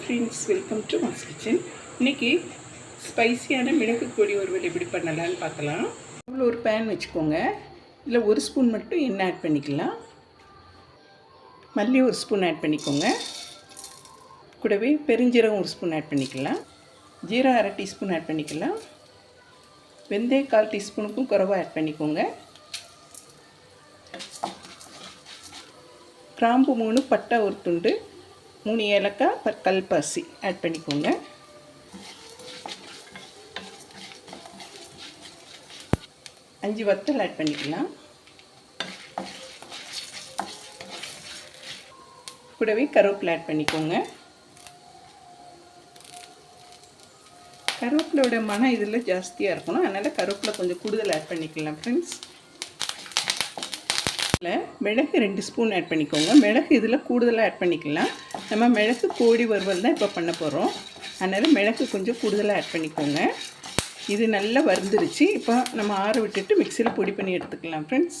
Friends welcome to mass kitchen இன்னைக்கு ஸ்பைசியான மிளகு கொடி வறுவல் எப்படி பண்ணலான்னு பார்க்கலாம். இவ்வளோ ஒரு பேன் வச்சுக்கோங்க. இதில் ஒரு ஸ்பூன் மட்டும் எண்ணெய் ஆட் பண்ணிக்கலாம். மல்லி ஒரு ஸ்பூன் ஆட் பண்ணிக்கோங்க. கூடவே பெருஞ்சீரகம் ஒரு ஸ்பூன் ஆட் பண்ணிக்கலாம். ஜீரா அரை டீஸ்பூன் ஆட் பண்ணிக்கலாம். வெந்தய கால் டீஸ்பூனுக்கும் குறவாக ஆட் பண்ணிக்கோங்க. கிராம்பு மூணு பட்டை ஒரு துண்டு. மூணு ஏலக்காய் ப கல்பாசி ஆட் பண்ணிக்கோங்க. அஞ்சு வத்தல் ஆட் பண்ணிக்கலாம். கூடவே கருவேப்பிலை ஆட் பண்ணிக்கோங்க. கருவேப்பிலோட மனம் இதில் ஜாஸ்தியாக இருக்கணும். அதனால் கருவேப்பிலை கொஞ்சம் கூடுதல் ஆட் பண்ணிக்கலாம் ஃப்ரெண்ட்ஸ் மிளகு ரெண்டு ஸ்பூன் ஆட் பண்ணிக்கோங்க. மிளகு இதில் கூடுதலாக ஆட் பண்ணிக்கலாம். நம்ம மிளகு கோடி வறுவல் தான் இப்போ பண்ண போகிறோம் அதனால் மிளகு கொஞ்சம் கூடுதலாக ஆட் பண்ணிக்கோங்க. இது நல்லா வறுந்துருச்சு. இப்போ நம்ம ஆற விட்டுட்டு மிக்சியில் பொடி பண்ணி எடுத்துக்கலாம் ஃப்ரெண்ட்ஸ்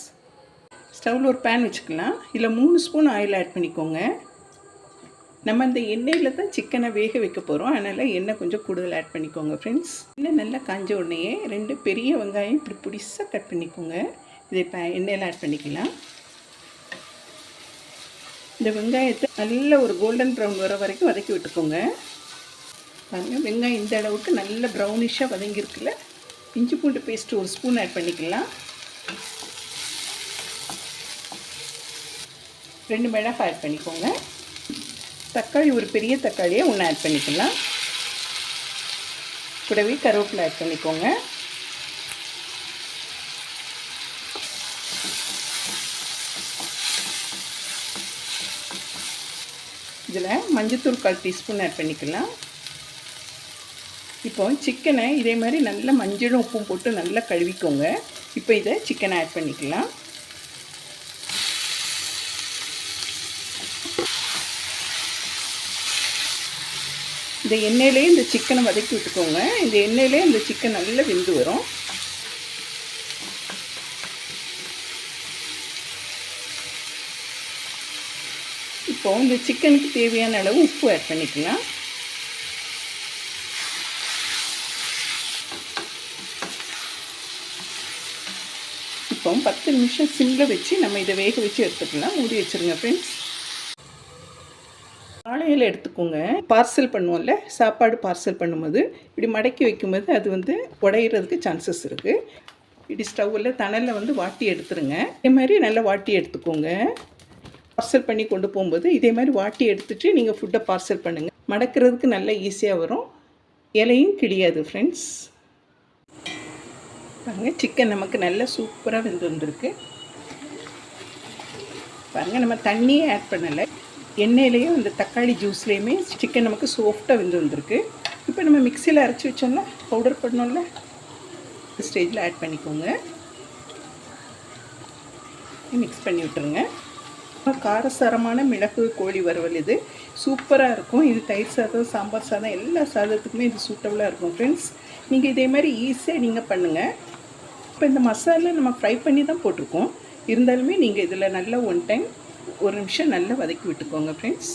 ஸ்டவ்வில் ஒரு பேன் வச்சுக்கலாம். இதில் மூணு ஸ்பூன் ஆயில் ஆட் பண்ணிக்கோங்க. நம்ம இந்த எண்ணெயில் தான் சிக்கனை வேக வைக்க போகிறோம் அதனால் எண்ணெய் கொஞ்சம் கூடுதல் ஆட் பண்ணிக்கோங்க ஃப்ரெண்ட்ஸ் எண்ணெய் நல்லா காஞ்ச உடனேயே ரெண்டு பெரிய வெங்காயம் இப்படி பிடிசாக கட் பண்ணிக்கோங்க. இதை இப்போ எண்ணெயில் ஆட் பண்ணிக்கலாம். இந்த வெங்காயத்தை நல்ல ஒரு கோல்டன் ப்ரௌன் வர வரைக்கும் வதக்கி விட்டுக்கோங்க. பாருங்கள் வெங்காயம் இந்த அளவுக்கு நல்ல ப்ரௌனிஷாக வதங்கியிருக்குல்ல இஞ்சி பூண்டு பேஸ்ட்டு ஒரு ஸ்பூன் ஆட் பண்ணிக்கலாம். ரெண்டு மிளகாய் ஆட் பண்ணிக்கோங்க. தக்காளி ஒரு பெரிய தக்காளியை ஒன்று ஆட் பண்ணிக்கலாம். கூடவே கருவேப்பிலை ஆட் பண்ணிக்கோங்க. இதில் மஞ்சத்தூள் கால் டீஸ்பூன் ஆட் பண்ணிக்கலாம். இப்போ சிக்கனை இதே மாதிரி நல்லா மஞ்சளும் உப்பும் போட்டு நல்லா கழுவிக்கோங்க. இப்போ இதை சிக்கனை ஆட் பண்ணிக்கலாம். இந்த எண்ணெயிலே இந்த சிக்கனை வதக்கி விட்டுக்கோங்க. இந்த எண்ணெயிலே இந்த சிக்கன் நல்லா வெந்து வரும். இப்போ இந்த சிக்கனுக்கு தேவையான அளவு உப்பு ஆட் பண்ணிக்கலாம். இப்போ பத்து நிமிஷம் சிம்மில் வச்சு நம்ம இதை வேக வச்சு எடுத்துக்கலாம். மூடி வச்சுருங்க ஃப்ரெண்ட்ஸ் காலையில் எடுத்துக்கோங்க. பார்சல் பண்ணுவோம்ல சாப்பாடு பார்சல் பண்ணும்போது இப்படி மடக்கி வைக்கும்போது அது வந்து உடையிறதுக்கு சான்சஸ் இருக்குது இப்படி ஸ்டவ்வில் தணலில் வந்து வாட்டி எடுத்துருங்க. இதே மாதிரி நல்லா வாட்டி எடுத்துக்கோங்க. பார்சல் பண்ணி கொண்டு போகும்போது இதே மாதிரி வாட்டி எடுத்துகிட்டு நீங்கள் ஃபுட்டை பார்சல் பண்ணுங்கள் மடக்கிறதுக்கு நல்லா ஈஸியாக வரும். இலையும் கிழியாது ஃப்ரெண்ட்ஸ் பாருங்கள் சிக்கன் நமக்கு நல்லா சூப்பராக வெந்து பாருங்கள் நம்ம தண்ணியே ஆட் பண்ணலை. எண்ணெயிலையும் இந்த தக்காளி ஜூஸ்லேயுமே சிக்கன் நமக்கு சாஃப்டாக வெந்து வந்திருக்கு. இப்போ நம்ம மிக்சியில் அரைச்சி வச்சோம்ல பவுடர் பண்ணோம்ல ஸ்டேஜில் ஆட் பண்ணிக்கோங்க. மிக்ஸ் பண்ணி விட்டுருங்க. காரசாரமான மிளகு கோழி வறுவல் இது. சூப்பராக இருக்கும். இது தயிர் சாதம் சாம்பார் சாதம் எல்லா சாதத்துக்குமே இது சூட்டபுளாக இருக்கும் ஃப்ரெண்ட்ஸ் நீங்கள் இதே மாதிரி ஈஸியாக நீங்கள் பண்ணுங்கள் இப்போ இந்த மசாலா நம்ம ஃப்ரை பண்ணி தான் போட்டிருக்கோம். இருந்தாலுமே நீங்கள் இதில் நல்லா ஒன் டைம் ஒரு நிமிஷம் நல்லா வதக்கி விட்டுக்கோங்க ஃப்ரெண்ட்ஸ்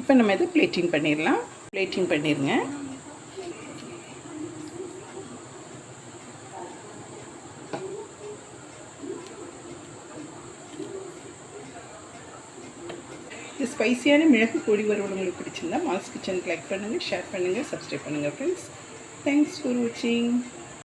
இப்போ நம்ம இதை பிளேட்டிங் பண்ணிடலாம். பிளேட்டிங் பண்ணிடுங்க இது ஸ்பைசியான மிளகு பொடி வறுவல் உங்களுக்கு பிடிச்சிருந்தா மாஸ் கிச்சனுக்கு லைக் பண்ணுங்கள் ஷேர் பண்ணுங்கள் சப்ஸ்கிரைப் பண்ணுங்கள் ஃப்ரெண்ட்ஸ் தேங்க்ஸ் ஃபார் வாட்சிங்